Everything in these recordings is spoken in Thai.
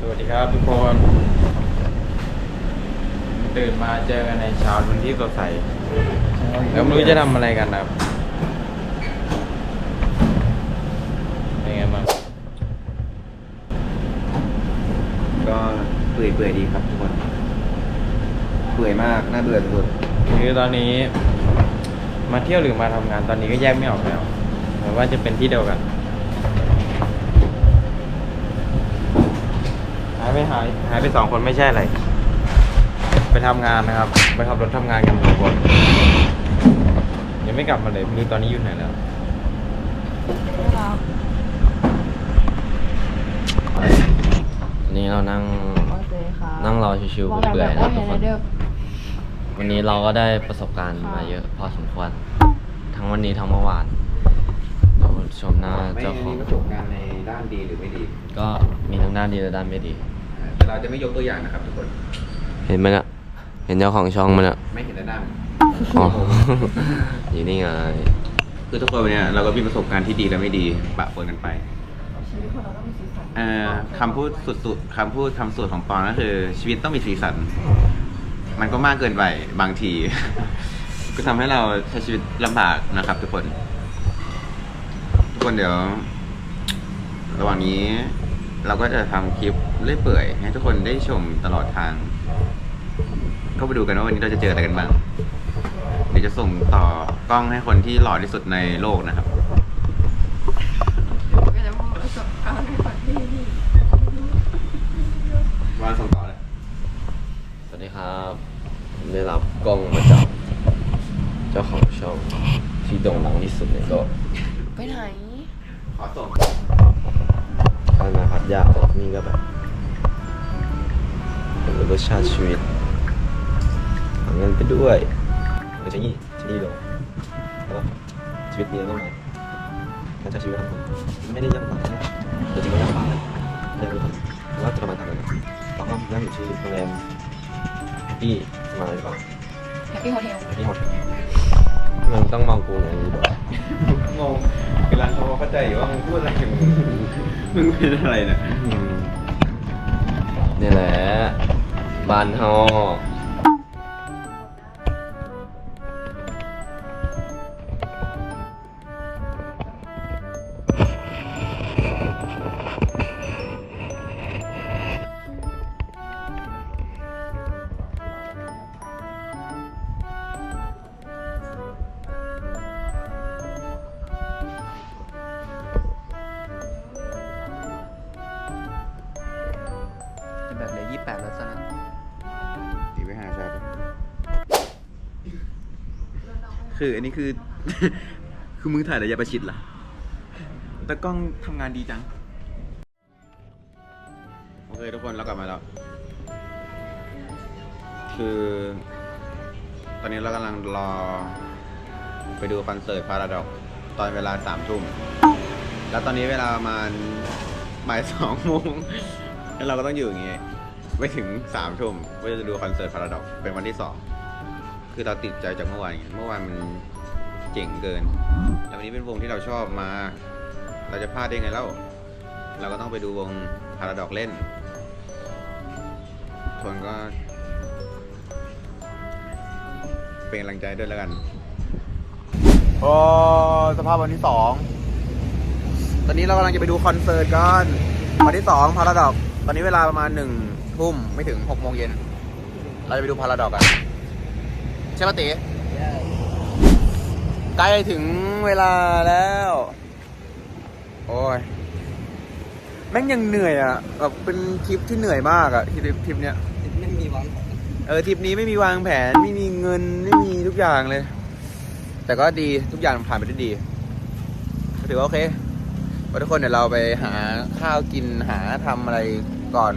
ครับทุกคน ตื่นมาเจอกันในเช้าวันที่สดใสแล้วไม่รู้จะทำอะไรกันนะครับเป็นไงบ้างก็เปื่อยเปื่อยๆดีครับทุกคน เปื่อยมากน่าเบื่อสุดคือตอนนี้ มาเที่ยวหรือมาทำงานตอนนี้ก็แยกไม่ออกแล้วเหมือนว่าจะเป็นที่เดียวกันายไปหายหายไปสองคนไม่ใช่อะไร ไปทำงานนะครับ ไปขับรถทำงานกันทุกคนยังไม่กลับมาเลยไม่รู้ตอนนี้อยู่ไหนแล้วนี่เรานั่งโอเคค่ะนั่งรอชิวๆมองเปื่อยๆแบบนะทุกคนเด้อวันนี้เราก็ได้ประสบการณ์มาเยอะพอสมควร ทั้งวันนี้ทั้งเมื่อวานเราชมหน้าๆไม่เจ้าของมีประสบการณ์ในด้านดีหรือไม่ดี ก็มีทั้งด้านดีและด้านไม่ดีแต่ เราจะไม่ยกตัวอย่างนะครับทุกคน เห็นไหมเนี่ยเห็นเจ้าของช่องมันอะไม่เห็นแต่หน้ามันอ๋อ อยู่นี่ไง คือทุกคนเนี่ยเราก็มีประสบการณ์ที่ดีและไม่ดีปะปนกันไป ชีวิตคนเราต้องมีสีสันเอ่อคำพูดสุดๆคำพูดคำสุดของปอนก็คือ ชีวิตต้องมีสีสัน มันก็มากเกินไปบางที ก็ทำให้เราใช้ชีวิตลำบากนะครับ ทุกคน ทุกคนเดี๋ยว ระหว่างนี้ เราก็จะทำคลิปเรื่อยเปื่อย ให้ทุกคนได้ชมตลอดทางเข้าไปดูกันว่าวันนี้เราจะเจออะไรกันบ้าง เดี๋ยวจะส่งต่อกล้องให้คนที่หล่อที่สุดในโลกนะครับ ก็จะพูดประสบการณ์ในคนที่นี่วันส่งต่อเลยสวัสดีครับผมได้รับกล้องมาจากเจ้าของช่องที่โด่งดังที่สุดในโลก ไปไหน ขอส่งถ้ามาพัท ยาออกนี่ก็แบบเป็นรสชาติชีวิตหาเงินไปด้วยเออใช่ยี่ใช่ยี่โลแล้วก็ชีวิตเดีแล้วก็มาการใช้ชีวิตของผมไม่ได้ยากลำบากนะแต่จริงก็ยากลำบากนะไม่รู้ว่าจะประมาณเท่าไหร่นะตอนนั้นนั่งอยู่ที่โรงแรมที่มาหรือเปล่าแฮปปี้โฮเทลที่หด มึงต้องมองกูอย่างนี้ด้วยงงเวลาเขาเข้าใจอยู่ว่ามึงพูดอะไรมึงมึงเป็นอะไรเนี่ย นี่แหละบ้านเฮา คืออันนี้คือ คือมึงถ่ายระยะประชิดเหรอแต่กล้องทำงานดีจัง โอเคทุกคนเรากลับมาแล้ว คือ ตอนนี้เรากำลังรอ ไปดูคอนเสิร์ตพาราดอกตอนเวลาสามทุ่ม แล้วตอนนี้เวลาประมาณบ่ายสองโมงแล้วเราก็ต้องอยู่อย่างงี้ไม่ถึงสามทุ่มเพื่อจะดูคอนเสิร์ตพาราดอกเป็นวันที่สอง คือเราติดใจจากเมื่อวานไงเมื่อวานมันเจ๋งเกินแล้ววันนี้เป็นวงที่เราชอบมา เราจะพลาดได้ไงเล่า เราก็ต้องไปดูวงพาราดอกเล่นทนก็เป็นกำลังใจด้วยแล้วกันโอ้สภาพวันที่สองตอนนี้เรากำลังจะไปดูคอนเสิร์ตกันวันที่สองพาราดอก ตอนนี้เวลาประมาณหนึ่งทุ่มไม่ถึงหกโมงเย็น เราจะไปดูพาราดอกกัน ช่ปะตีใกล้ถึงเวลาแล้ว โอ้ย แม่งยังเหนื่อยอะแบบเป็นทริปที่เหนื่อยมากอะทริปทริปเนี้ยไม่มีวางเออทริปนี้ไม่มีวางแผน ไม่มีเงินไม่มีทุกอย่างเลย แต่ก็ดีทุกอย่างผ่านไปด้วยดีก็ถือว่าโอเควันทุกคนเดี๋ยวเราไปหาข้าวกินหาทำอะไรก่อน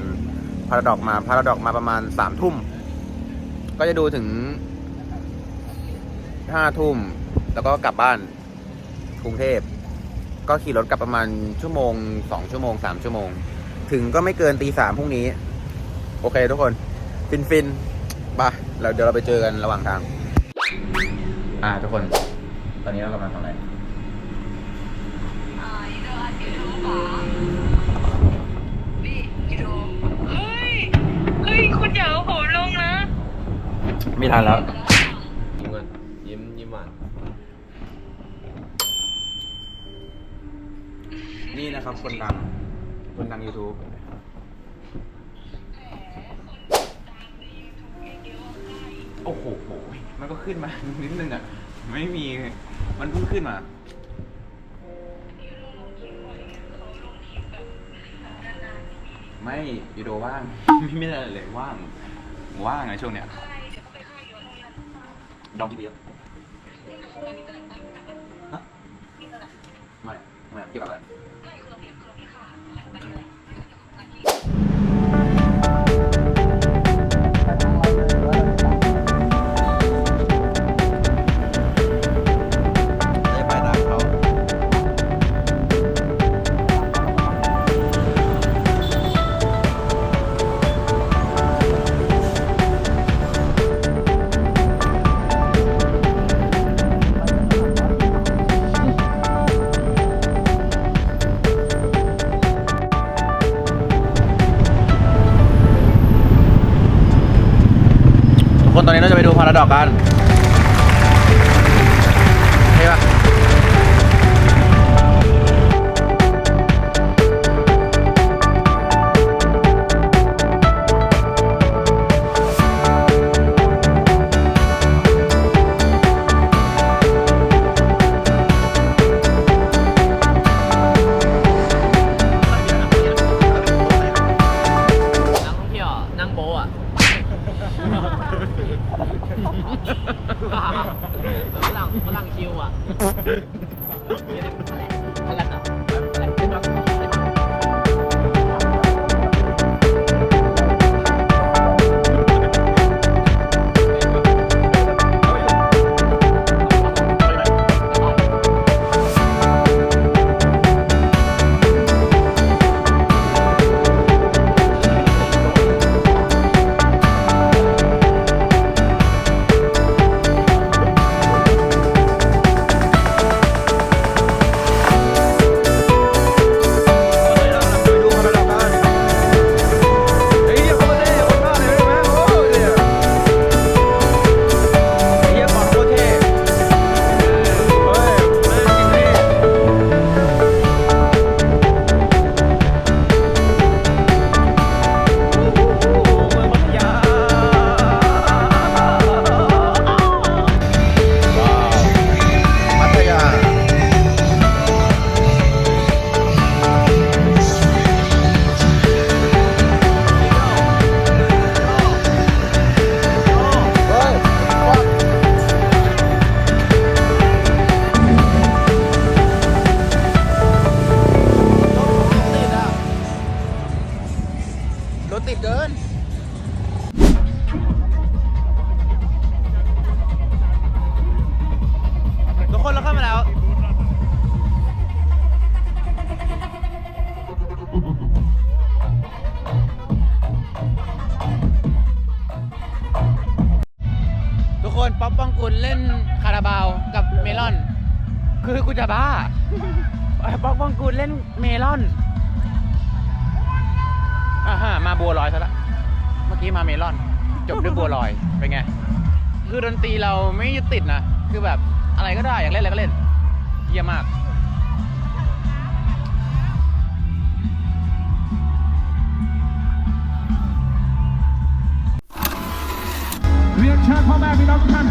พาราดอกมาพาราดอกมาประมาณสามทุ่ม ก็จะดูถึง ห้าทุ่ม แล้วก็กลับบ้านกรุงเทพ ก็ขี่รถกลับประมาณชั่วโมงสองชั่วโมงสามชั่วโมง ถึงก็ไม่เกินตีสามพรุ่งนี้ โอเคทุกคน ฟินฟินปเราเดี๋ยวเราไปเจอกันระหว่างทาง อ่าทุกคน ตอนนี้เรากำลังทำอะไรเฮ้ยเฮ้ยคุณอย่าเอาผมลงนะไม่ทันแล้ว YouTube โอ้โห มันก็ขึ้นมา นิดนึงอะ ไม่มี มันเพิ่งขึ้นมาไม่ยูโดว่าง ไม่ไม่ได้อะไรเลยว่าง ว่างอะช่วงเนี้ยดองกี่ปีแล้วฮะ ดอกกัน ทุกคนป๊อปปองกุลเล่นคาราบาวกับเมลอน คือกูจะบ้า ป๊อปปองกุลเล่นเมลอนอ่าฮะมาบัวลอยซะละ เมื่อกี้มาเมลอน จบด้วยบัวลอย เป็นไง คือดนตรีเราไม่ยึดติดนะ คือแบบอะไรก็ได้อยากเล่นอะไรก็เล่น เยี่ยมมาก เชิญพ่อแม่พี่น้องทุกท่าน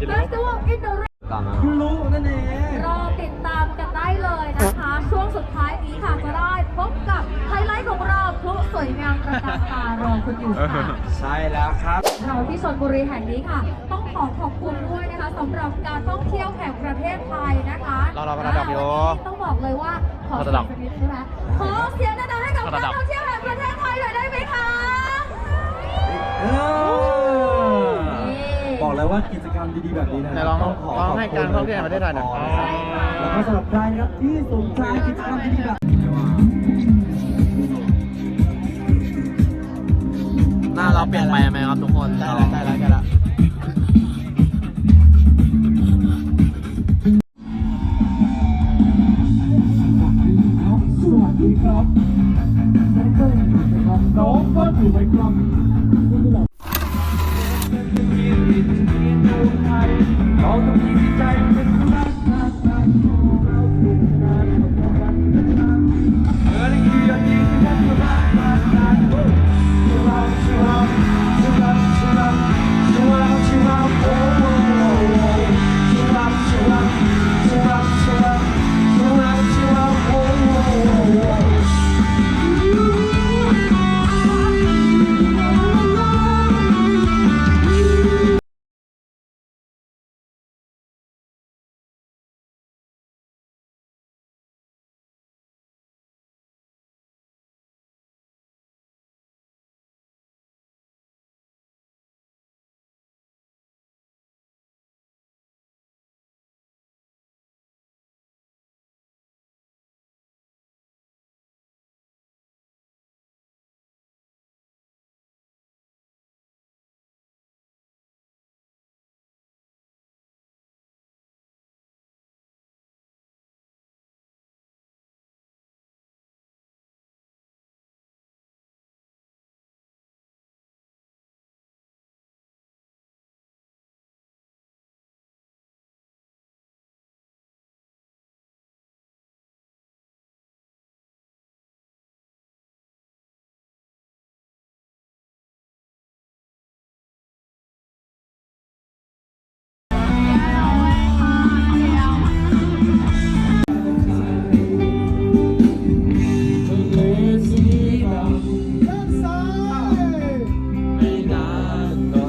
International Music Festival in the ตามมารู้นั่นเอง รอติดตามกันได้เลยนะคะ ช่วงสุดท้ายนี้ค่ะจะได้พบกับไฮไลท์ของเราพลุสวยงามประการตารอคุณอยู่ค่ะ ใช่แล้วครับ เราที่ชลบุรีแห่งนี้ค่ะ ต้องขอขอบคุณด้วยนะคะสำหรับการท่องเที่ยวแห่งประเทศไทยนะคะเราเราระดับอยู่วันนี้ต้องบอกเลยว่าขอเสียงสักนิดใช่ไหมขอเสียงดังๆให้กับการท่องเที่ยวแห่งประเทศไทยหน่อยได้ไหมคะ บอกเลยว่ากิจกรรมดีๆแบบนี้นะไหนลองต้องขอลองขอบให้คุการณท่องเที่ยวแห่งประเทศไทยหน่อย แล้วก็สำหรับใครนะครับที่สนใจกิจกรรมดีๆแบบหน้าเราเปลี่ยนไปไหมครับทุกคน ได้แล้วได้แล้วได้แล้ว น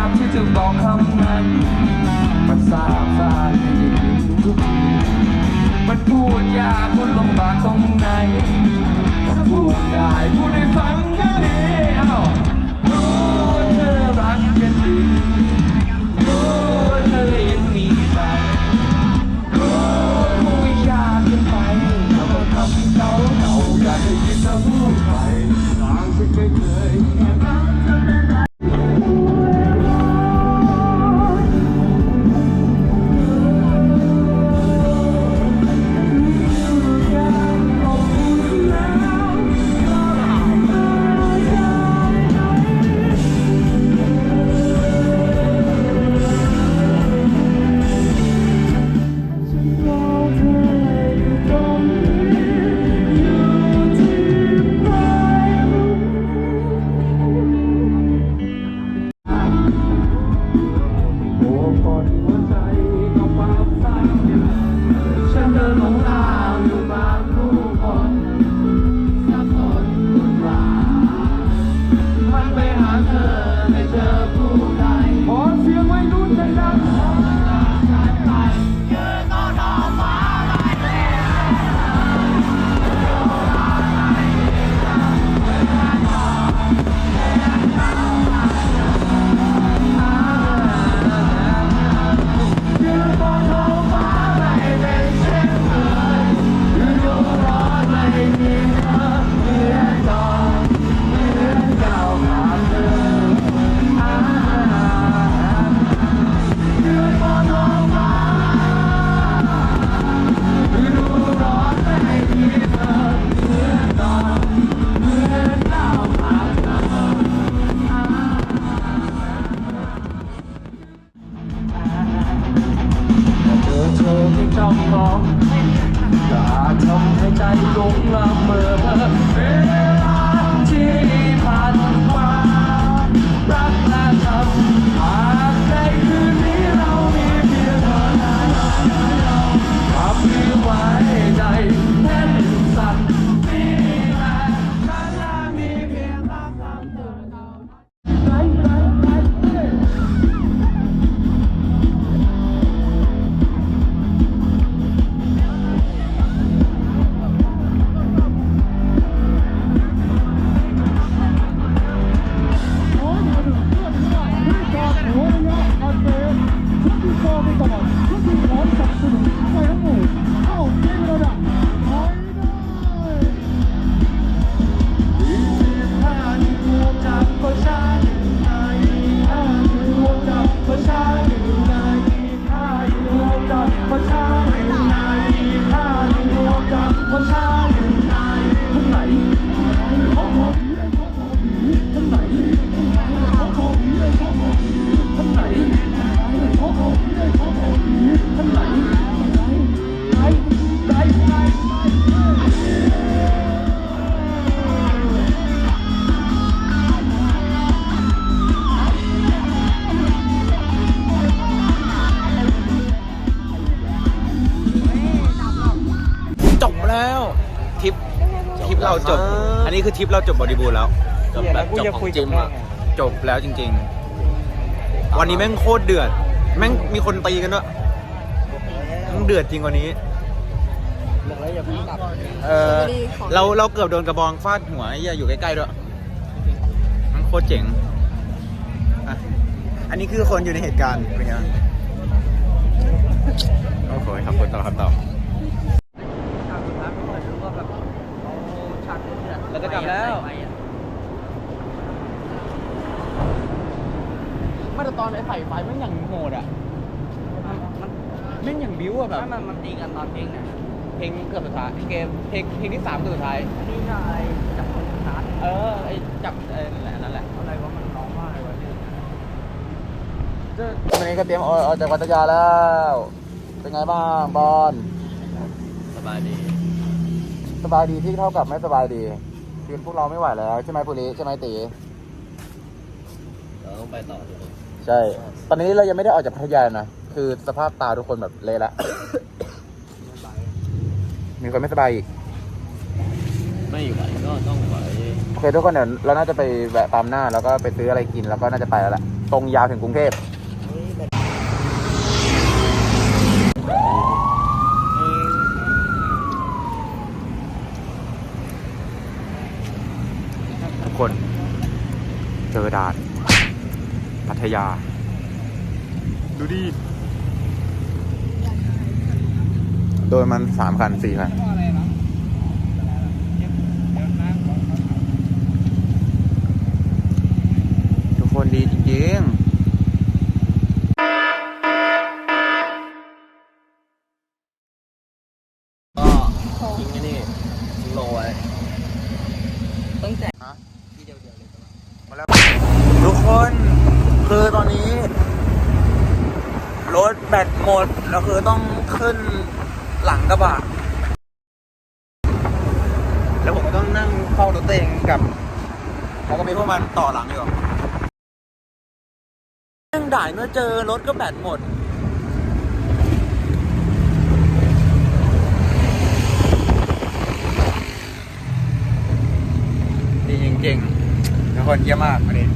ามที่จะบอกคำนั้น มันสาบซ่านในยิ้มทุกทีมันพูดยากพูดลำบากตรงไหนถ้าพูดได้พูดให้ฟังก็ดีเอ้ารู้เธอรักกันดี องอย่าทำให้ใจหลงละเมอ を見てます จบอันนี้คือทริปเราจบบริบูรณ์แล้ว จบแบบจบของจริงอะจบแล้วจริง ๆ วันนี้แม่งโคตรเดือด แม่งมีคนตีกันด้วยแม่งเดือดจริงกว่านี้เออเราเราเกือบโดนกระบองฟาดหัวไอ้เหี้ยอยู่ใกล้ๆด้วยแมันโคตรเจ๋งอะอันนี้คือคนอยู่ในเหตุการณ์เป็นไงบ้างโอ้โหครับคนต่อครับต่อ เรา จะกลับแล้วมาตอนไอ้ไฟไฟแม่งอย่างโหดอะแม่งอย่างบิ้วอะแบบ มันมันตีกันตอนเพลงไหนเพลงเกือบสุดท้ายเกมเพลงเพลงที่สามเกือบสุดท้ายนี่ก็ไอ้จับคนชาร์จเออไอ้จับเออนั่นแหละนั่นแหละอะไรวะมันร้องว่าอะไรวะเนี่ยวันนี้ก็เตรียมออกจากวัตยาแล้ว เป็นไงบ้างบอลสบายดี สบายดีที่เท่ากับไม่สบายดี ทีมพวกเราไม่ไหวแล้วใช่ไหมปุริใช่ไหมตีเราต้องไปต่อทุกคนใช่ ตอนนี้เรายังไม่ได้ออกจากพัทยานะ คือสภาพตาทุกคนแบบเละละ มีคนไม่สบายอีก ไม่ไหวก็ต้องไหวโอเคทุกคนเดี๋ยวเราน่าจะไปแวะปั๊มหน้า แล้วก็ไปซื้ออะไรกินแล้วก็น่าจะไปแล้วแหละตรงยาวถึงกรุงเทพ ทุกคน เจอด่าน พัท ยา ดูดิ โดนมันสามคันสี่คันทุกคนดีจริงๆก็ทิ้งไอ้นี่ทิ้งโลไว้ตั้งแต่ที่เดียวเดียวเลยมาแล้วทุกคนคือ ตอนนี้ รถแบตหมดแล้วคือต้องขึ้นหลังกระบะแล้วผมก็ต้องนั่งเฝ้ารถตัวเองกับแล้วก็มีพวกมันต่อหลังอยู่นั่งด่ายเมื่อเจอรถก็แบตหมดดีจริงๆทุกคนเยี่ยมมากวันนี้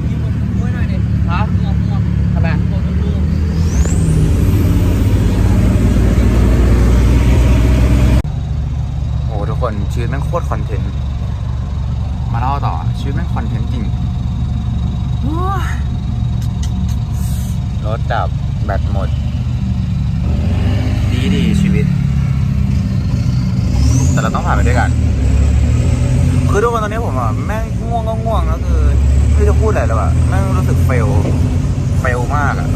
ช่วยหน่อย ดิครับโอ้โหทุกคนชีวิตแม่งโคตรคอนเทนต์ มาเล่าต่อชีวิตแม่งคอนเทนต์จริงรถดับแบตหมด ดีดีชีวิต แต่เราต้องผ่านไปด้วยกัน คือทุกคนตอนนี้ผมอะ แม่งง่วงก็ง่วงแล้วคือไม่รู้จะพูดอะไรแล้วอะ แม่งรู้สึกเฟล เฟลมากอะ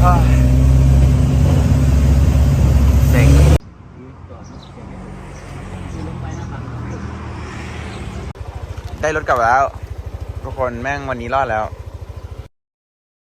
เฮ้ยเซ็งได้รถกลับแล้ว ทุกคนแม่งวันนี้รอดแล้ว